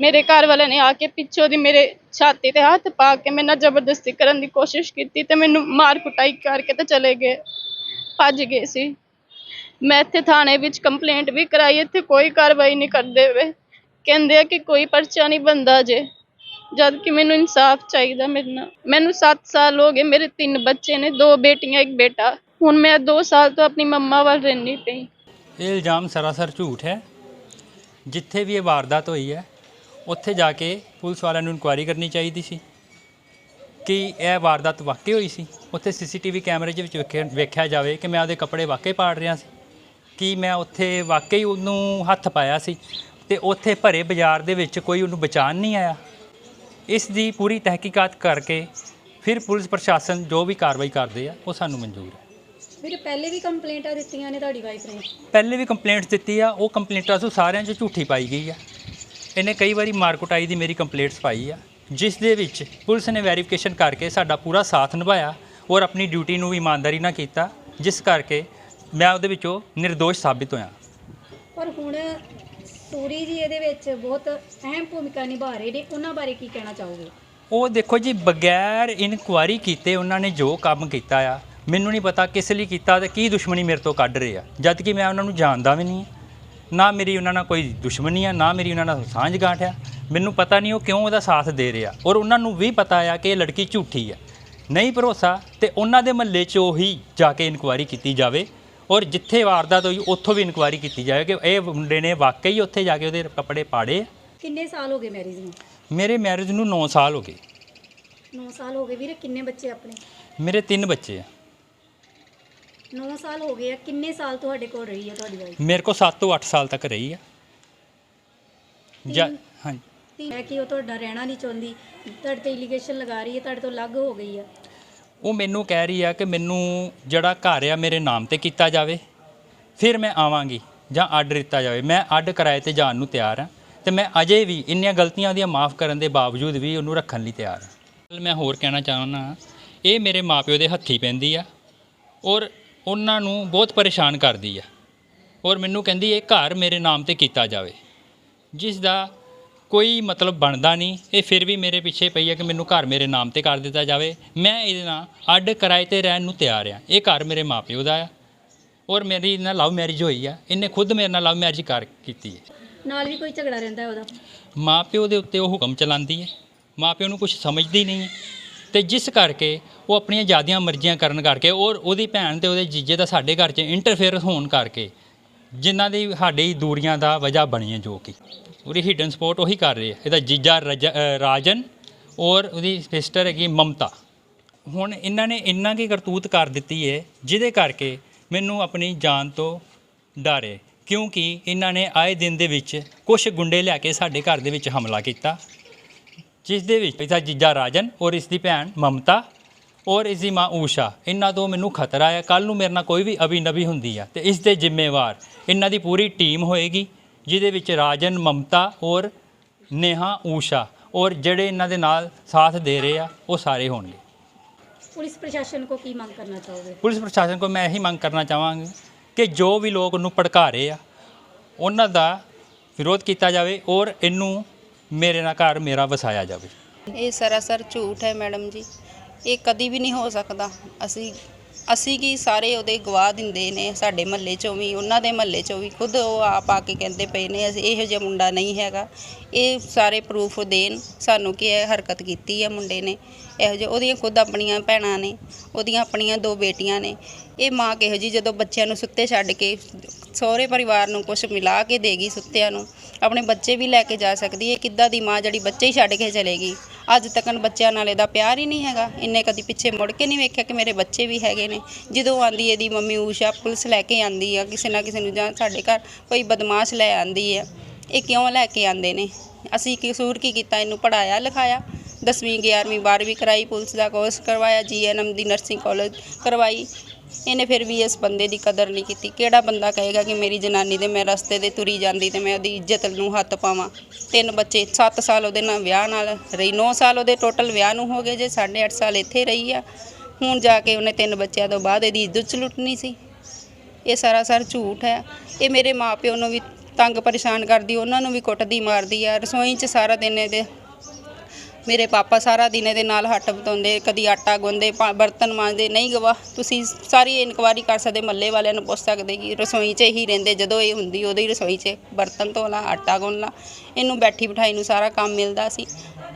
ਮੇਰੇ ਘਰ ਵਾਲਿਆਂ ਨੇ ਆ ਕੇ ਪਿੱਛੋਂ ਦੀ ਮੇਰੇ ਛਾਤੀ ਤੇ ਹੱਥ ਪਾ ਕੇ ਮੇਰੇ ਨਾਲ ਜ਼ਬਰਦਸਤੀ ਕਰਨ ਦੀ ਕੋਸ਼ਿਸ਼ ਕੀਤੀ ਤੇ ਮੈਨੂੰ ਮਾਰ ਕੁਟਾਈ ਕਰਕੇ ਤੇ ਚਲੇ ਗਏ। ਭੱਜ ਗਏ ਸੀ। ਮੈਂ ਇੱਥੇ ਥਾਣੇ ਵਿੱਚ ਕੰਪਲੇਂਟ ਵੀ ਕਰਾਈ, ਇੱਥੇ ਕੋਈ ਕਾਰਵਾਈ ਨਹੀਂ ਕਰਦੇ ਵੇ ਕਹਿੰਦੇ ਆ ਕਿ ਕੋਈ ਪਰਚਾ ਨਹੀਂ ਬੰਦਾ ਜੇ। ਜਦ ਕਿ ਮੈਨੂੰ ਇਨਸਾਫ ਚਾਹੀਦਾ ਮੇਰੇ ਨਾਲ। ਮੈਨੂੰ 7 ਸਾਲ ਹੋ ਗਏ, ਮੇਰੇ ਤਿੰਨ ਬੱਚੇ ਨੇ, ਦੋ ਬੇਟੀਆਂ, ਇੱਕ ਬੇਟਾ। ਹੁਣ ਮੈਂ 2 ਸਾਲ ਤੋਂ ਆਪਣੀ ਮੰਮਾ ਵੱਲ ਰਹਿੰਦੀ ਪਈ। ਇਹ ਇਲਜ਼ਾਮ ਸਰਾਸਰ ਝੂਠ ਹੈ। ਜਿੱਥੇ ਵੀ ਇਹ ਵਾਰਦਾਤ ਹੋਈ ਹੈ ਉੱਥੇ ਜਾ ਕੇ ਪੁਲਿਸ ਵਾਲਿਆਂ ਨੂੰ ਇਨਕੁਆਇਰੀ ਕਰਨੀ ਚਾਹੀਦੀ ਸੀ ਕਿ ਇਹ ਵਾਰਦਾਤ ਵਾਕਈ ਹੋਈ ਸੀ। ਉੱਥੇ ਸੀਸੀਟੀਵੀ ਕੈਮਰੇ ਦੇ ਵਿੱਚ ਵੇਖਿਆ- ਜਾਵੇ ਕਿ ਮੈਂ ਉਹਦੇ ਕੱਪੜੇ ਵਾਕਈ ਪਾੜ ਰਿਹਾ ਸੀ ਕਿ ਮੈਂ ਉੱਥੇ ਵਾਕਈ ਉਹਨੂੰ ਹੱਥ ਪਾਇਆ ਸੀ ਤੇ ਉੱਥੇ ਭਰੇ ਬਾਜ਼ਾਰ ਦੇ ਵਿੱਚ ਕੋਈ ਉਹਨੂੰ ਬਚਾਉਣ ਨਹੀਂ ਆਇਆ। ਇਸ ਦੀ ਪੂਰੀ ਤਹਿਕੀਕਾਤ ਕਰਕੇ ਫਿਰ ਪੁਲਿਸ ਪ੍ਰਸ਼ਾਸਨ ਜੋ ਵੀ ਕਾਰਵਾਈ ਕਰਦੇ ਆ ਉਹ ਸਾਨੂੰ ਮਨਜ਼ੂਰ ਹੈ। ਵੀਰੇ ਪਹਿਲੇ ਵੀ ਕੰਪਲੇਂਟਾਂ ਦਿੱਤੀਆਂ ਨੇ ਤੁਹਾਡੀ ਵਾਈਫ ਨੇ? ਪਹਿਲੇ ਵੀ ਕੰਪਲੇਂਟਸ ਦਿੱਤੀ ਆ ਉਹ ਕੰਪਲੇਂਟਾਂ ਤੋਂ ਸਾਰਿਆਂ 'ਚ ਝੂਠੀ ਪਾਈ ਗਈ ਆ। ਇਹਨੇ ਕਈ ਵਾਰੀ ਮਾਰਕੁਟਾਈ ਦੀ ਮੇਰੀ ਕੰਪਲੇਂਟਸ ਪਾਈ ਆ ਜਿਸ ਦੇ ਵਿੱਚ ਪੁਲਿਸ ਨੇ ਵੈਰੀਫਿਕੇਸ਼ਨ ਕਰਕੇ ਸਾਡਾ ਪੂਰਾ ਸਾਥ ਨਿਭਾਇਆ ਔਰ ਆਪਣੀ ਡਿਊਟੀ ਨੂੰ ਵੀ ਇਮਾਨਦਾਰੀ ਨਾਲ ਕੀਤਾ ਜਿਸ ਕਰਕੇ ਮੈਂ ਉਹਦੇ ਵਿੱਚੋਂ ਨਿਰਦੋਸ਼ ਸਾਬਿਤ ਹੋਇਆ। ਪਰ ਹੁਣ ਸੂਰੀ ਜੀ ਇਹਦੇ ਵਿੱਚ ਬਹੁਤ ਅਹਿਮ ਭੂਮਿਕਾ ਨਿਭਾ ਰਹੇ ਨੇ ਉਹਨਾਂ ਬਾਰੇ ਕੀ ਕਹਿਣਾ ਚਾਹੋਗੇ? ਉਹ ਦੇਖੋ ਜੀ ਬਗੈਰ ਇਨਕੁਆਇਰੀ ਕੀਤੇ ਉਹਨਾਂ ਨੇ ਜੋ ਕੰਮ ਕੀਤਾ ਆ ਮੈਨੂੰ ਨਹੀਂ ਪਤਾ ਕਿਸ ਲਈ ਕੀਤਾ ਤੇ ਕੀ ਦੁਸ਼ਮਣੀ ਮੇਰੇ ਤੋਂ ਕੱਢ ਰਹੇ ਆ ਜਦ ਕਿ ਮੈਂ ਉਹਨਾਂ ਨੂੰ ਜਾਣਦਾ ਵੀ ਨਹੀਂ। ਨਾ ਮੇਰੀ ਉਹਨਾਂ ਨਾਲ ਕੋਈ ਦੁਸ਼ਮਣੀ ਆ ਨਾ ਮੇਰੀ ਉਹਨਾਂ ਨਾਲ ਸਾਂਝ ਗਾਂਠ ਆ। ਮੈਨੂੰ ਪਤਾ ਨਹੀਂ ਉਹ ਕਿਉਂ ਉਹਦਾ ਸਾਥ ਦੇ ਰਹੇ। ਔਰ ਉਹਨਾਂ ਨੂੰ ਵੀ ਪਤਾ ਆ ਕਿ ਇਹ ਲੜਕੀ ਝੂਠੀ ਆ। ਨਹੀਂ ਭਰੋਸਾ ਤੇ ਉਹਨਾਂ ਦੇ ਮਹੱਲੇ 'ਚ ਉਹੀ ਜਾ ਕੇ ਇਨਕੁਆਇਰੀ ਕੀਤੀ ਜਾਵੇ। ਔਰ ਜਿੱਥੇ ਵਾਰਦਾਤ ਹੋਈ ਉੱਥੋਂ ਵੀ ਇਨਕੁਆਇਰੀ ਕੀਤੀ ਜਾਵੇ ਕਿ ਇਹ ਮੁੰਡੇ ਨੇ ਵਾਕਈ ਉੱਥੇ ਜਾ ਕੇ ਉਹਦੇ ਕੱਪੜੇ ਪਾੜੇ ਆ। ਕਿੰਨੇ ਸਾਲ ਹੋ ਗਏ ਮੈਰਿਜ ਨੂੰ? ਮੇਰੇ ਮੈਰਿਜ ਨੂੰ 9 ਸਾਲ ਹੋ ਗਏ। 9 ਸਾਲ ਹੋ ਗਏ ਵੀਰੇ ਕਿੰਨੇ ਬੱਚੇ ਆਪਣੇ? ਮੇਰੇ ਤਿੰਨ ਬੱਚੇ ਆ। 9 ਸਾਲ ਹੋ ਗਏ ਆ ਕਿੰਨੇ ਸਾਲ ਤੁਹਾਡੇ ਕੋਲ ਰਹੀ ਹੈ ਤੁਹਾਡੀ ਵਾਈਫ ਮੇਰੇ ਕੋਲ 7 ਤੋਂ 8 ਸਾਲ ਤੱਕ ਰਹੀ ਆ। ਜਾਂ ਹਾਂਜੀ। ਹੈ ਕਿ ਉਹ ਤੁਹਾਡਾ ਰਹਿਣਾ ਨਹੀਂ ਚਾਹੁੰਦੀ ਤੁਹਾਡੇ ਤੇ ਇਲੀਗੇਸ਼ਨ ਲਗਾ ਰਹੀ ਹੈ ਤੁਹਾਡੇ ਤੋਂ ਅਲੱਗ ਹੋ ਗਈ ਹੈ ਉਹ ਮੈਨੂੰ ਕਹਿ ਰਹੀ ਆ ਕਿ ਮੈਨੂੰ ਜਿਹੜਾ ਘਰ ਆ ਮੇਰੇ ਨਾਮ ਤੇ ਕੀਤਾ ਜਾਵੇ ਫਿਰ ਮੈਂ ਆਵਾਂਗੀ ਜਾਂ ਅੱਡ ਦਿੱਤਾ ਜਾਵੇ। ਮੈਂ ਅੱਡ ਕਿਰਾਏ ਤੇ ਜਾਣ ਨੂੰ ਤਿਆਰ ਹਾਂ ਤੇ ਮੈਂ ਅਜੇ ਵੀ ਇੰਨੀਆਂ ਗਲਤੀਆਂ ਉਹਦੀਆਂ ਮਾਫ ਕਰਨ ਦੇ ਬਾਵਜੂਦ ਵੀ ਉਹਨੂੰ ਰੱਖਣ ਲਈ ਤਿਆਰ ਹਾਂ ਮੈਂ ਹੋਰ ਕਹਿਣਾ ਚਾਹੁੰਦਾ ਇਹ ਮੇਰੇ ਮਾਪਿਓ ਦੇ ਹੱਥੀ ਪੈਂਦੀ ਆ ਔਰ ਉਹਨਾਂ ਨੂੰ ਬਹੁਤ ਪਰੇਸ਼ਾਨ ਕਰਦੀ ਆ। ਔਰ ਮੈਨੂੰ ਕਹਿੰਦੀ ਇਹ ਘਰ ਮੇਰੇ ਨਾਮ ਤੇ ਕੀਤਾ ਜਾਵੇ। ਜਿਸ ਦਾ ਕੋਈ ਮਤਲਬ ਬਣਦਾ ਨਹੀਂ। ਇਹ ਫਿਰ ਵੀ ਮੇਰੇ ਪਿੱਛੇ ਪਈ ਹੈ ਕਿ ਮੈਨੂੰ ਘਰ ਮੇਰੇ ਨਾਮ ਤੇ ਕਰ ਦਿੱਤਾ ਜਾਵੇ। ਮੈਂ ਇਹਦੇ ਨਾਲ ਅੱਡ ਕਿਰਾਏ ਤੇ ਰਹਿਣ ਨੂੰ ਤਿਆਰ ਆ। ਇਹ ਘਰ ਮੇਰੇ ਮਾਪਿਓ ਦਾ ਆ। ਔਰ ਮੇਰੀ ਨਾਲ ਲਵ ਮੈਰਿਜ ਹੋਈ ਆ। ਇਹਨੇ ਖੁਦ ਮੇਰੇ ਨਾਲ ਲਵ ਮੈਰਿਜ ਕਰ ਕੀਤੀ ਹੈ ਨਾਲ ਵੀ ਕੋਈ ਝਗੜਾ ਰਹਿੰਦਾ ਉਹਦਾ? ਮਾਪਿਓ ਦੇ ਉੱਤੇ ਉਹ ਹੁਕਮ ਚਲਾਉਂਦੀ ਹੈ ਮਾਪਿਓ ਨੂੰ ਕੁਝ ਸਮਝਦੀ ਨਹੀਂ ਹੈ ਤੇ ਜਿਸ ਕਰਕੇ ਉਹ ਆਪਣੀਆਂ ਜਿਆਦੀਆਂ ਮਰਜ਼ੀਆਂ ਕਰਨ ਕਰਕੇ ਔਰ ਉਹਦੀ ਭੈਣ ਤੇ ਉਹਦੇ ਜੀਜੇ ਦਾ ਸਾਡੇ ਘਰ 'ਚ ਇੰਟਰਫੇਅਰ ਹੋਣ ਕਰਕੇ ਜਿਨ੍ਹਾਂ ਦੀ ਸਾਡੀ ਦੂਰੀਆਂ ਦਾ ਵਜ੍ਹਾ ਬਣੀ ਹੈ ਜੋ ਕਿ। ਉਹਦੀ ਹਿਡਨ ਸਪੋਰਟ ਉਹੀ ਕਰ ਰਹੇ ਆ ਇਹਦਾ ਜੀਜਾ ਰਜ- ਰਾਜਨ ਔਰ ਉਹਦੀ ਸਿਸਟਰ ਹੈਗੀ ਮਮਤਾ। ਹੁਣ ਇਹਨਾਂ ਨੇ ਇੰਨਾ ਕੀ ਕਰਤੂਤ ਕਰ ਦਿੱਤੀ ਹੈ ਜਿਹਦੇ ਕਰਕੇ ਮੈਨੂੰ ਆਪਣੀ ਜਾਨ ਤੋਂ ਡਰ ਹੈ। ਕਿਉਂਕਿ ਇਹਨਾਂ ਨੇ ਆਏ ਦਿਨ ਦੇ ਵਿੱਚ ਕੁਝ ਗੁੰਡੇ ਲੈ ਕੇ ਸਾਡੇ ਘਰ ਦੇ ਵਿੱਚ ਹਮਲਾ ਕੀਤਾ। ਜਿਸ ਦੇ ਵਿੱਚ ਇਹਦਾ ਜੀਜਾ ਰਾਜਨ ਔਰ ਇਸ ਦੀ ਭੈਣ ਮਮਤਾ ਔਰ ਇਸ ਦੀ ਮਾਂ ਊਸ਼ਾ ਇਹਨਾਂ ਤੋਂ ਮੈਨੂੰ ਖਤਰਾ ਹੈ। ਕੱਲ ਨੂੰ ਮੇਰੇ ਨਾਲ ਕੋਈ ਵੀ ਅਭਿਨਵੀ ਹੁੰਦੀ ਆ ਤੇ ਇਸ ਦੇ ਜ਼ਿੰਮੇਵਾਰ ਇਹਨਾਂ ਦੀ ਪੂਰੀ ਟੀਮ ਹੋਏਗੀ ਜਿਹਦੇ ਵਿੱਚ ਰਾਜਨ ਮਮਤਾ ਔਰ ਨੇਹਾ ਊਸ਼ਾ ਔਰ ਜਿਹੜੇ ਇਹਨਾਂ ਦੇ ਨਾਲ ਸਾਥ ਦੇ ਰਹੇ ਆ ਉਹ ਸਾਰੇ ਹੋਣਗੇ। ਪੁਲਿਸ ਪ੍ਰਸ਼ਾਸਨ ਕੋ ਕੀ ਮੰਗ ਕਰਨਾ ਚਾਹੋਗੇ? ਪੁਲਿਸ ਪ੍ਰਸ਼ਾਸਨ ਕੋਲ ਮੈਂ ਇਹੀ ਮੰਗ ਕਰਨਾ ਚਾਹਾਂਗਾ ਕਿ ਜੋ ਵੀ ਲੋਕ ਉਹਨੂੰ ਭੜਕਾ ਰਹੇ ਆ ਉਹਨਾਂ ਦਾ ਵਿਰੋਧ ਕੀਤਾ ਜਾਵੇ ਔਰ ਇਹਨੂੰ ਮੇਰੇ ਨਾਲ ਘਰ ਮੇਰਾ ਵਸਾਇਆ ਜਾਵੇ। ਇਹ ਸਰਾਸਰ ਝੂਠ ਹੈ ਮੈਡਮ ਜੀ। ਇਹ ਕਦੀ ਵੀ ਨਹੀਂ ਹੋ ਸਕਦਾ। ਅਸੀਂ ਅਸੀਂ ਕੀ ਸਾਰੇ ਉਹਦੇ ਗਵਾਹ ਦਿੰਦੇ ਨੇ ਸਾਡੇ ਮਹੱਲੇ ਚੋਂ ਵੀ, ਉਹਨਾਂ ਦੇ ਮਹੱਲੇ ਚੋਂ ਵੀ, ਖੁਦ ਉਹ ਆਪ ਆ ਕੇ ਕਹਿੰਦੇ ਪਏ ਨੇ, ਅਸੀਂ ਇਹੋ ਜਿਹਾ ਮੁੰਡਾ ਨਹੀਂ ਹੈਗਾ। ਇਹ ਸਾਰੇ ਪ੍ਰੂਫ ਦੇਣ, ਸਾਨੂੰ ਕਿ ਇਹ ਹਰਕਤ ਕੀਤੀ ਹੈ ਮੁੰਡੇ ਨੇ। ਇਹੋ ਜਿਹੇ, ਉਹਦੀਆਂ ਖੁਦ ਆਪਣੀਆਂ ਭੈਣਾਂ ਨੇ, ਉਹਦੀਆਂ ਆਪਣੀਆਂ ਦੋ ਬੇਟੀਆਂ ਨੇ। ਇਹ ਮਾਂ ਕਿਹੋ ਜੀ ਜਦੋਂ ਬੱਚਿਆਂ ਨੂੰ ਸੁੱਤੇ ਛੱਡ ਕੇ ਸਹੁਰੇ ਪਰਿਵਾਰ ਨੂੰ ਕੁਝ ਮਿਲਾ ਕੇ ਦੇਗੀ ਸੁੱਤਿਆਂ ਨੂੰ, ਆਪਣੇ ਬੱਚੇ ਵੀ ਲੈ ਕੇ ਜਾ ਸਕਦੀ ਹੈ, ਕਿੱਦਾਂ ਦੀ ਮਾਂ ਜਿਹੜੀ ਬੱਚੇ ਹੀ ਛੱਡ ਕੇ ਚਲੇਗੀ ਅੱਜ ਤੱਕ ਬੱਚਿਆਂ ਨਾਲ ਇਹਦਾ ਪਿਆਰ ਹੀ ਨਹੀਂ ਹੈਗਾ। ਇੰਨੇ ਕਦੀ ਪਿੱਛੇ ਮੁੜ ਕੇ ਨਹੀਂ ਵੇਖਿਆ ਕਿ ਮੇਰੇ ਬੱਚੇ ਵੀ ਹੈਗੇ ਨੇ। ਜਦੋਂ ਆਂਦੀ ਇਹਦੀ ਮੰਮੀ ਊਸ਼ਾ ਪੁਲਿਸ ਲੈ ਕੇ ਆਂਦੀ ਆ, ਕਿਸੇ ਨਾ ਕਿਸੇ ਨੂੰ ਜਾਂ ਸਾਡੇ ਘਰ ਕੋਈ ਬਦਮਾਸ਼ ਲੈ ਆਂਦੀ ਆ, ਇਹ ਕਿਉਂ ਲੈ ਕੇ ਆਂਦੇ ਨੇ? ਅਸੀਂ ਕਸੂਰ ਕੀ ਕੀਤਾ? ਇਹਨੂੰ ਪੜਾਇਆ ਲਿਖਾਇਆ। 10ਵੀਂ 11ਵੀਂ 12ਵੀਂ ਕਰਾਈ, ਪੁਲਿਸ ਦਾ ਕੋਰਸ ਕਰਵਾਇਆ ਜੀਐਨਐਮ ਦੀ ਨਰਸਿੰਗ ਕਾਲਜ ਕਰਵਾਈ। ਇਹਨੇ ਫਿਰ ਵੀ ਇਸ ਬੰਦੇ ਦੀ ਕਦਰ ਨਹੀਂ ਕੀਤੀ। ਕਿਹੜਾ ਬੰਦਾ ਕਹੇਗਾ ਕਿ ਮੇਰੀ ਜਨਾਨੀ ਦੇ ਮੈਂ ਰਸਤੇ ਦੇ ਤੁਰੀ ਜਾਂਦੀ ਤੇ ਮੈਂ ਉਹਦੀ ਇੱਜ਼ਤ ਨੂੰ ਹੱਥ ਪਾਵਾਂ? ਤਿੰਨ ਬੱਚੇ 7 ਸਾਲ ਉਹਦੇ ਨਾਲ ਵਿਆਹ ਨਾਲ ਰਹੀ 9 ਸਾਲ ਉਹਦੇ ਟੋਟਲ ਵਿਆਹ ਨੂੰ ਹੋ ਗਏ ਜੇ 8.5 ਸਾਲ ਇੱਥੇ ਰਹੀ ਆ। ਹੁਣ ਜਾ ਕੇ ਉਹਨੇ ਤਿੰਨ ਬੱਚਿਆਂ ਤੋਂ ਬਾਅਦ ਇਹਦੀ ਇੱਜ਼ਤ ਚ ਲੁੱਟਣੀ ਸੀ। ਇਹ ਸਾਰਾ ਸਰਾਸਰ ਝੂਠ ਹੈ। ਇਹ ਮੇਰੇ ਮਾਪਿਓ ਨੂੰ ਵੀ ਤੰਗ ਪਰੇਸ਼ਾਨ ਕਰਦੀ, ਉਹਨਾਂ ਨੂੰ ਵੀ ਕੁੱਟਦੀ, ਮਾਰਦੀ ਆ। ਰਸੋਈ 'ਚ ਸਾਰਾ ਦਿਨ ਇਹਦੇ ਮੇਰੇ ਪਾਪਾ ਸਾਰਾ ਦਿਨ ਇਹਦੇ ਨਾਲ ਹੱਟ ਬਤਾਉਂਦੇ, ਕਦੀ ਆਟਾ ਗੁੰਦੇ ਬਰਤਨ ਮਾਂਜਦੇ, ਨਹੀਂ ਗਵਾ ਤੁਸੀਂ ਸਾਰੀ ਇਨਕੁਆਰੀ ਕਰ ਸਕਦੇ, ਮੱਲੇ ਵਾਲਿਆਂ ਨੂੰ ਪੁੱਛ ਸਕਦੇ ਕਿ ਰਸੋਈ 'ਚ ਹੀ ਰਹਿੰਦੇ, ਜਦੋਂ ਇਹ ਹੁੰਦੀ ਉਦੋਂ ਹੀ ਰਸੋਈ 'ਚ ਬਰਤਨ ਧੋਣਾ ਆਟਾ ਗੁੰਨਣਾ ਇਹਨੂੰ ਬੈਠੀ ਬਿਠਾਈ ਨੂੰ ਸਾਰਾ ਕੰਮ ਮਿਲਦਾ ਸੀ।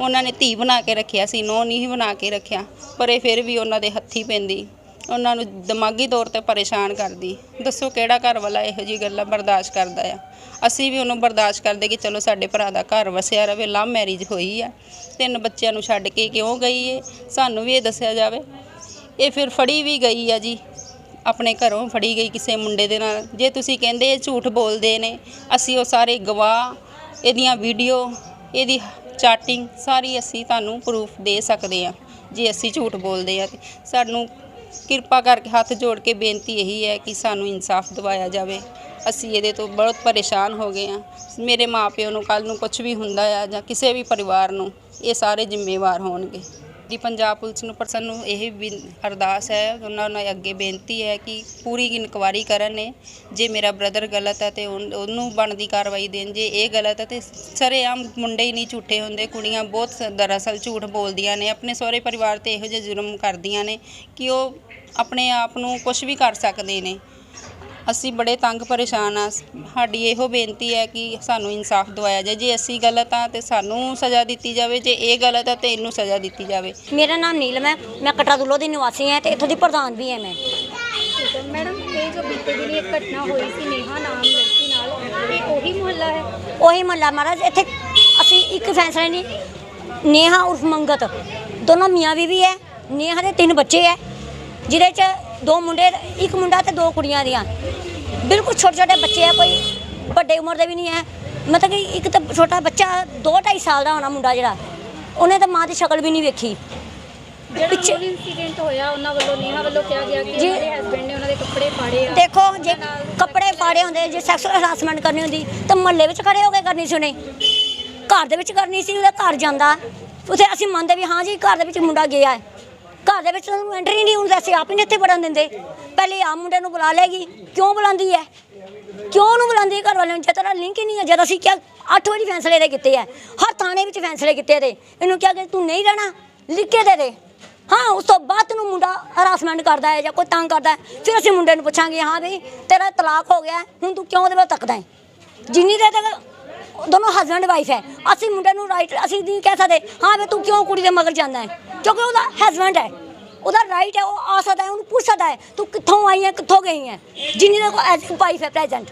ਉਹਨਾਂ ਨੇ ਧੀ ਬਣਾ ਕੇ ਰੱਖਿਆ ਸੀ ਨੋ ਨਹੀਂ ਬਣਾ ਕੇ ਰੱਖਿਆ, ਪਰ ਇਹ ਫਿਰ ਵੀ ਉਹਨਾਂ ਦੇ ਹੱਥੀ ਪੈਂਦੀ। ਉਹਨਾਂ ਨੂੰ ਦਿਮਾਗੀ ਤੌਰ ਤੇ ਪਰੇਸ਼ਾਨ ਕਰਦੀ। ਦੱਸੋ ਕਿਹੜਾ ਘਰ ਵਾਲਾ ਇਹੋ ਜੀ ਗੱਲਾਂ ਬਰਦਾਸ਼ਤ ਕਰਦਾ ਆ? ਅਸੀਂ ਵੀ ਉਹਨੂੰ ਬਰਦਾਸ਼ਤ ਕਰਦੇ ਕਿ ਚਲੋ ਸਾਡੇ ਭਰਾ ਦਾ ਘਰ ਵਸਿਆ ਰਵੇ, ਲਵ ਮੈਰਿਜ ਹੋਈ ਆ। ਤਿੰਨ ਬੱਚਿਆਂ ਨੂੰ ਛੱਡ ਕੇ ਕਿਉਂ ਗਈ ਏ? ਸਾਨੂੰ ਵੀ ਇਹ ਦੱਸਿਆ ਜਾਵੇ। ਇਹ ਫਿਰ ਫੜੀ ਵੀ ਗਈ ਆ ਜੀ। ਆਪਣੇ ਘਰੋਂ ਫੜੀ ਗਈ ਕਿਸੇ ਮੁੰਡੇ ਦੇ ਨਾਲ। ਜੇ ਤੁਸੀਂ ਕਹਿੰਦੇ ਇਹ ਝੂਠ ਬੋਲਦੇ ਨੇ, ਅਸੀਂ ਉਹ ਸਾਰੇ ਗਵਾਹ, ਇਹਦੀਆਂ ਵੀਡੀਓ, ਇਹਦੀ ਚਾਟਿੰਗ, ਸਾਰੀ ਅਸੀਂ ਤੁਹਾਨੂੰ ਪ੍ਰੂਫ ਦੇ ਸਕਦੇ ਆ। ਜੇ ਅਸੀਂ ਝੂਠ ਬੋਲਦੇ ਆ ਤੇ ਸਾਨੂੰ ਕਿਰਪਾ ਕਰਕੇ ਹੱਥ ਜੋੜ ਕੇ ਬੇਨਤੀ ਇਹੀ ਹੈ ਕਿ ਸਾਨੂੰ ਇਨਸਾਫ ਦਿਵਾਇਆ ਜਾਵੇ। ਅਸੀਂ ਇਹਦੇ ਤੋਂ ਬਹੁਤ ਪਰੇਸ਼ਾਨ ਹੋ ਗਏ ਆ ਮੇਰੇ ਮਾਪਿਓ ਨੂੰ ਕੱਲ ਨੂੰ ਕੁਝ ਵੀ ਹੁੰਦਾ ਆ ਜਾਂ ਕਿਸੇ ਵੀ ਪਰਿਵਾਰ ਨੂੰ ਇਹ ਸਾਰੇ ਜ਼ਿੰਮੇਵਾਰ ਹੋਣਗੇ। ਦੀ ਪੰਜਾਬ ਪੁਲਿਸ ਨੂੰ ਪਰਸਨ ਨੂੰ ਇਹ ਵੀ ਅਰਦਾਸ ਹੈ, ਉਹਨਾਂ ਨੂੰ ਅੱਗੇ ਬੇਨਤੀ ਹੈ ਕਿ ਪੂਰੀ ਇਨਕੁਆਰੀ ਕਰਨ ਨੇ ਜੇ ਮੇਰਾ ਬ੍ਰਦਰ ਗਲਤ ਹੈ ਤੇ ਉਨ- ਉਹਨੂੰ ਬਣਦੀ ਕਾਰਵਾਈ ਦੇਣ, ਜੇ ਇਹ ਗਲਤ ਹੈ ਤੇ ਸਰੇਆਮ ਮੁੰਡੇ ਹੀ ਨਹੀਂ ਝੂਠੇ ਹੁੰਦੇ, ਕੁੜੀਆਂ ਬਹੁਤ ਸ- ਦਰਅਸਲ ਝੂਠ ਬੋਲਦੀਆਂ ਨੇ, ਆਪਣੇ ਸਹੁਰੇ ਪਰਿਵਾਰ ਤੇ ਇਹੋ ਜਿਹੇ ਜ਼ੁਲਮ ਕਰਦੀਆਂ ਨੇ ਕਿ ਉਹ ਆਪਣੇ ਆਪ ਨੂੰ ਕੁਝ ਵੀ ਕਰ ਸਕਦੇ ਨੇ। ਅਸੀਂ ਬੜੇ ਤੰਗ ਪਰੇਸ਼ਾਨ ਆ। ਸਾਡੀ ਇਹੋ ਬੇਨਤੀ ਹੈ ਕਿ ਸਾਨੂੰ ਇਨਸਾਫ ਦਿਵਾਇਆ ਜਾਏ। ਜੇ ਅਸੀਂ ਗਲਤ ਆ ਤੇ ਸਾਨੂੰ ਸਜ਼ਾ ਦਿੱਤੀ ਜਾਵੇ। ਜੇ ਇਹ ਗਲਤ ਹੈ ਤੇ ਇਹਨੂੰ ਸਜ਼ਾ ਦਿੱਤੀ ਜਾਵੇ। ਮੇਰਾ ਨਾਮ ਨੀਲਮ ਹੈ। ਮੈਂ ਕਟਰਾਦੁੱਲੋ ਦੀ ਨਿਵਾਸੀ ਹਾਂ ਤੇ ਇੱਥੋਂ ਦੀ ਪ੍ਰਧਾਨ ਵੀ ਹਾਂ ਮੈਂ। ਮੈਡਮ ਇਹ ਜੋ ਬੀਤੇ ਦਿਨ ਇੱਕ ਘਟਨਾ ਹੋਈ ਸੀ ਨੇਹਾ ਨਾਮ ਲੜਕੀ ਨਾਲ ਇਹ ਉਹੀ ਮੁਹੱਲਾ ਹੈ? ਉਹੀ ਮਹੱਲਾ ਮਹਾਰਾਜ ਇੱਥੇ ਅਸੀਂ ਇੱਕ ਫੈਸਲਾ ਨਹੀਂ ਨੇਹਾ ਉਰਫ ਮੰਗਤ ਦੋਨੋਂ ਮੀਆਂ ਬੀਵੀ ਹੈ। ਨੇਹਾ ਦੇ ਤਿੰਨ ਬੱਚੇ ਹੈ। ਜਿਹਦੇ ਚ ਦੋ ਮੁੰਡੇ ਇੱਕ ਮੁੰਡਾ ਤੇ ਦੋ ਕੁੜੀਆਂ ਦੀਆਂ। ਬਿਲਕੁਲ ਛੋਟੇ ਛੋਟੇ ਬੱਚੇ ਹੈ ਕੋਈ ਵੱਡੇ ਉਮਰ ਦੇ ਵੀ ਨਹੀਂ ਹੈ। ਮਤਲਬ ਕਿ ਇੱਕ ਤਾਂ ਛੋਟਾ ਬੱਚਾ 2.5 ਸਾਲ ਦਾ ਹੋਣਾ ਮੁੰਡਾ ਜਿਹੜਾ। ਉਹਨੇ ਤਾਂ ਮਾਂ ਦੀ ਸ਼ਕਲ ਵੀ ਨਹੀਂ ਵੇਖੀ। ਜਿਹੜਾ ਪਿੱਛੇ- ਮੂਲ ਇਨਸੀਡੈਂਟ ਹੋਇਆ ਉਹਨਾਂ ਵੱਲੋਂ ਨੇਹਾ ਵੱਲੋਂ ਕਿਹਾ ਗਿਆ ਕਿ ਜੀ। ਉਹਨਾਂ ਦੇ ਹਸਬੰਡ ਨੇ ਉਹਨਾਂ ਦੇ ਕੱਪੜੇ ਪਾੜੇ ਆ। ਦੇਖੋ ਜੇ ਕੱਪੜੇ ਪਾੜੇ ਹੁੰਦੇ ਜੇ ਸੈਕਸੁਅਲ ਹਰਾਸਮੈਂਟ ਕਰਨੀ ਹੁੰਦੀ ਤਾਂ ਮਹੱਲੇ ਵਿੱਚ ਖੜੇ ਹੋ ਕੇ ਕਰਨੀ ਸੀ ਉਹਨੇ। ਘਰ ਦੇ ਵਿੱਚ ਕਰਨੀ ਸੀ ਉਹਦਾ ਘਰ ਜਾਂਦਾ। ਉਥੇ ਅਸੀਂ ਮੰਨਦੇ ਵੀ ਹਾਂ ਜੀ ਘਰ ਦੇ ਵਿੱਚ ਮੁੰਡਾ ਗਿਆ ਹੈ। ਘਰ ਦੇ ਵਿੱਚ ਉਹਨੂੰ ਐਂਟਰੀ ਨਹੀਂ ਹੁੰਦੀ ਅਸੀਂ ਆਪ ਹੀ ਨਹੀਂ ਇੱਥੇ ਵੜਨ ਦਿੰਦੇ। ਪਹਿਲੇ ਆ ਮੁੰਡੇ ਨੂੰ ਬੁਲਾ ਲੇਗੀ ਕਿਉਂ ਬੁਲਾਉਂਦੀ ਹੈ ਕਿਉਂ ਉਹਨੂੰ ਬੁਲਾਉਂਦੀ ਹੈ ਘਰ ਵਾਲਿਆਂ ਨੂੰ? ਜੇ ਤੇਰਾ ਲਿੰਕ ਹੀ ਨਹੀਂ ਹੈ ਜਦ ਅਸੀਂ ਕਿਹਾ 8 ਵਜੇ ਫੈਸਲੇ ਦੇ ਕੀਤੇ ਹੈ ਹਰ ਥਾਣੇ ਵਿੱਚ ਫੈਸਲੇ ਕੀਤੇ ਦੇ। ਇਹਨੂੰ ਕਿਹਾ ਕਿ ਤੂੰ ਨਹੀਂ ਰਹਿਣਾ ਲਿਖ ਕੇ ਦੇ ਦੇ। ਹਾਂ ਉਸ ਤੋਂ ਬਾਅਦ ਤੈਨੂੰ ਮੁੰਡਾ ਹਰਾਸਮੈਂਟ ਕਰਦਾ ਹੈ ਜਾਂ ਕੋਈ ਤੰਗ ਕਰਦਾ ਹੈ ਫਿਰ ਅਸੀਂ ਮੁੰਡੇ ਨੂੰ ਪੁੱਛਾਂਗੇ ਹਾਂ ਬਈ ਤੇਰਾ ਤਲਾਕ ਹੋ ਗਿਆ ਹੈ, ਹੁਣ ਤੂੰ ਕਿਉਂ ਉਹਦੇ ਵੱਲ ਤੱਕਦਾ ਹੈ ਜਿੰਨੀ ਦੇਰ ਤੱਕ ਦੋਨੋਂ ਹਸਬੰਡ ਵਾਈਫ ਹੈ ਅਸੀਂ ਮੁੰਡੇ ਨੂੰ ਰਾਈਟ ਅਸੀਂ ਨਹੀਂ ਕਹਿ ਸਕਦੇ ਹਾਂ ਵੀ ਤੂੰ ਕਿਉਂ ਕੁੜੀ ਦੇ ਮਗਰ ਜਾਂਦਾ ਹੈ ਕਿਉਂਕਿ ਉਹਦਾ ਹਸਬੰਡ ਹੈ। ਉਹਦਾ ਰਾਈਟ ਹੈ ਉਹ ਆ ਸਕਦਾ ਹੈ ਉਹਨੂੰ ਪੁੱਛ ਸਕਦਾ ਹੈ ਤੂੰ ਕਿੱਥੋਂ ਆਈ ਹੈ ਕਿੱਥੋਂ ਗਈ ਹੈ? ਜਿੰਨੀ ਦੇਰ ਕੋਲ ਐਜ ਵਾਈਫ ਹੈ ਪ੍ਰੈਜ਼ੈਂਟ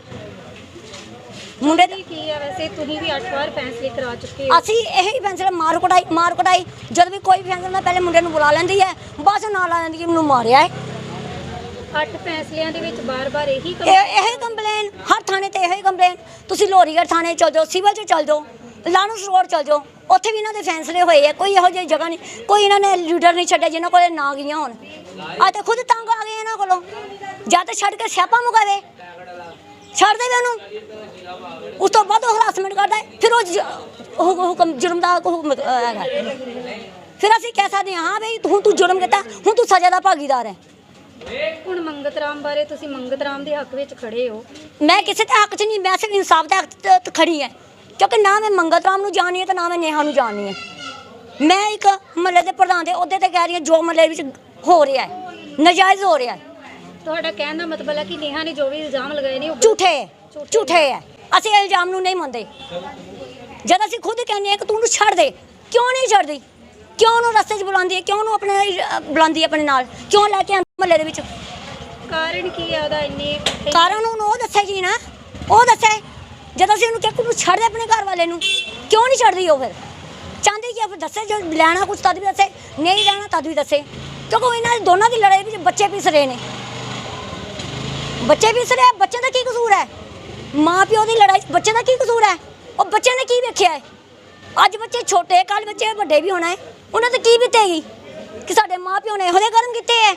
ਮੁੰਡੇ ਦਾ ਕੀ ਹੈ ਵੈਸੇ? ਤੁਸੀਂ ਵੀ 8 ਵਾਰ ਫੈਸਲੇ ਕਰਾ ਚੁੱਕੇ ਹੋ। ਅਸੀਂ ਇਹੀ ਫੈਸਲਾ ਮਾਰ ਕੁਟਾਈ ਮਾਰ ਕੁਟਾਈ। ਜਦ ਵੀ ਕੋਈ ਫੈਸਲਾ ਹੁੰਦਾ ਪਹਿਲੇ ਮੁੰਡੇ ਨੂੰ ਬੁਲਾ ਲੈਂਦੀ ਹੈ। ਚੋਂ ਨਾਲ ਆ ਜਾਂਦੀ ਹੈ ਮੈਨੂੰ ਮਾਰਿਆ ਹੈ। 8 ਫੈਸਲਿਆਂ ਦੇ ਵਿੱਚ ਬਾਰ-ਬਾਰ ਇਹੀ ਇਹ ਇਹੀ ਕੰਪਲੇਨ ਹਰ ਥਾਣੇ ਤੇ ਇਹੀ ਕੰਪਲੇਨ ਤੁਸੀਂ ਲੋਰੀਗੜ੍ਹ ਥਾਣੇ ਚਲ ਜਾਓ ਸਿਵਲ ਚ ਚਲ ਜਾਓ। ਲਾਨੂਸ ਰੋਡ ਚਲ ਜਾਓ। ਉੱਥੇ ਵੀ ਇਹਨਾਂ ਦੇ ਫੈਸਲੇ ਹੋਏ ਆ। ਕੋਈ ਇਹੋ ਜਿਹੀ ਜਗ੍ਹਾ ਨਹੀਂ ਕੋਈ ਇਹਨਾਂ ਨੇ ਲੀਡਰ ਨਹੀਂ ਛੱਡਿਆ ਜਿਨ੍ਹਾਂ ਕੋਲੇ ਨਾ ਗਈਆਂ ਹੋਣ। ਆ ਤੇ ਖੁਦ ਤੰਗ ਆ ਗਏ ਇਹਨਾਂ ਕੋਲੋਂ। ਜਾਂ ਤੇ ਛੱਡ ਕੇ ਸਿਆਪਾ ਮੁਕਾਵੇ। ਛੱਡ ਦੇਵੇ ਉਹਨੂੰ। ਉਸ ਤੋਂ ਬਾਅਦ ਉਹ ਹਰਾਸਮੈਂਟ ਕਰਦਾ ਫਿਰ ਉਹ ਹੁਕਮ ਜੁਰਮ ਦਾ ਹੁਕਮ ਹੈਗਾ। ਫਿਰ ਅਸੀਂ ਕਹਿ ਸਕਦੇ ਹਾਂ ਹਾਂ ਬਈ ਹੁਣ ਤੂੰ ਜੁਰਮ ਕੀਤਾ ਹੁਣ ਤੂੰ ਸਜ਼ਾ ਦਾ ਭਾਗੀਦਾਰ ਹੈ। ਹੁਣ ਮੰਗਤ ਰਾਮ ਬਾਰੇ ਤੁਸੀਂ ਮੰਗਤ ਰਾਮ ਦੇ ਹੱਕ ਵਿੱਚ ਖੜੇ ਹੋ। ਮੈਂ ਕਿਸੇ ਦੇ ਹੱਕ 'ਚ ਨਹੀਂ ਮੈਂ ਸਿਰਫ ਇਨਸਾਫ ਦੇ ਹੱਕ 'ਚ ਖੜੀ ਹੈ। ਕਿਉਂਕਿ ਨਾ ਮੈਂ ਮੰਗਤ ਰਾਮ ਨੂੰ ਜਾਣੀ ਹੈ ਤੇ ਨਾ ਮੈਂ ਨੇਹਾ ਨੂੰ ਜਾਣੀ ਹੈ। ਮੈਂ ਇੱਕ ਮਹੱਲੇ ਦੇ ਪ੍ਰਧਾਨ ਦੇ ਅਹੁਦੇ ਤੇ ਕਹਿ ਰਹੀ ਹਾਂ ਜੋ ਮਹੱਲੇ ਵਿੱਚ ਹੋ ਰਿਹਾ ਹੈ ਨਜਾਇਜ਼ ਹੋ ਰਿਹਾ ਹੈ। ਤੁਹਾਡਾ ਕਹਿਣ ਦਾ ਮਤਲਬ ਹੈ ਕਿ ਨੇਹਾ ਨੇ ਜੋ ਵੀ ਇਲਜ਼ਾਮ ਲਗਾਏ ਨੇ ਉਹ ਝੂਠੇ ਹੈ, ਝੂਠੇ ਹੈ। ਅਸੀਂ ਇਲਜ਼ਾਮ ਨੂੰ ਨਹੀਂ ਮੰਨਦੇ। ਜਦ ਅਸੀਂ ਖੁਦ ਕਹਿੰਦੇ ਹਾਂ ਕਿ ਤੂੰ ਉਹਨੂੰ ਛੱਡ ਦੇ ਕਿਉਂ ਨਹੀਂ ਛੱਡਦੀ? ਕਿਉਂ ਉਹਨੂੰ ਰਸਤੇ 'ਚ ਬੁਲਾਉਂਦੀ ਹੈ? ਕਿਉਂ ਉਹਨੂੰ ਆਪਣੇ ਬੁਲਾਉਂਦੀ ਹੈ ਆਪਣੇ ਨਾਲ? ਕਿਉਂ ਲੈ ਕੇ ਆਉਂਦੀ ਮਹੱਲੇ ਦੇ ਵਿੱਚ? ਕਾਰਨ ਕੀ ਹੈ ਉਹਦਾ ਇੰਨੇ ਕਾਰਨ ਉਹਨੂੰ ਉਹ ਦੱਸੇਗੀ ਨਾ। ਉਹ ਦੱਸੇ ਜਦੋਂ ਅਸੀਂ ਉਹਨੂੰ ਕਿਹਾ ਕਿ ਤੂੰ ਛੱਡ ਦੇ ਆਪਣੇ ਘਰ ਵਾਲੇ ਨੂੰ। ਕਿਉਂ ਨਹੀਂ ਛੱਡਦੀ ਉਹ ਫਿਰ? ਚਾਹੁੰਦੀ ਕਿ ਫਿਰ ਦੱਸੇ ਜੋ ਲੈਣਾ ਕੁਝ ਤਦ ਵੀ ਦੱਸੇ। ਨਹੀਂ ਲੈਣਾ, ਤਦ ਵੀ ਦੱਸੇ। ਕਿਉਂਕਿ ਇਹਨਾਂ ਦੀ ਦੋਨਾਂ ਦੀ ਲੜਾਈ ਵਿੱਚ ਬੱਚੇ ਪਿਸ ਰਹੇ ਨੇ। ਬੱਚੇ ਪਿਸ ਰਹੇ ਬੱਚੇ ਦਾ ਕੀ ਕਸੂਰ ਹੈ? ਮਾਂ ਪਿਓ ਦੀ ਲੜਾਈ 'ਚ ਬੱਚੇ ਦਾ ਕੀ ਕਸੂਰ ਹੈ? ਉਹ ਬੱਚੇ ਨੇ ਕੀ ਵੇਖਿਆ ਹੈ? ਅੱਜ ਬੱਚੇ ਛੋਟੇ ਕੱਲ ਬੱਚੇ ਵੱਡੇ ਵੀ ਹੋਣਾ ਹੈ। ਉਹਨਾਂ ਤੇ ਕੀ ਬੀਤੇਗੀ ਕਿ ਸਾਡੇ ਮਾਂ ਪਿਓ ਨੇ ਇਹੋ ਜਿਹੇ ਕਰਮ ਕੀਤੇ ਹੈ?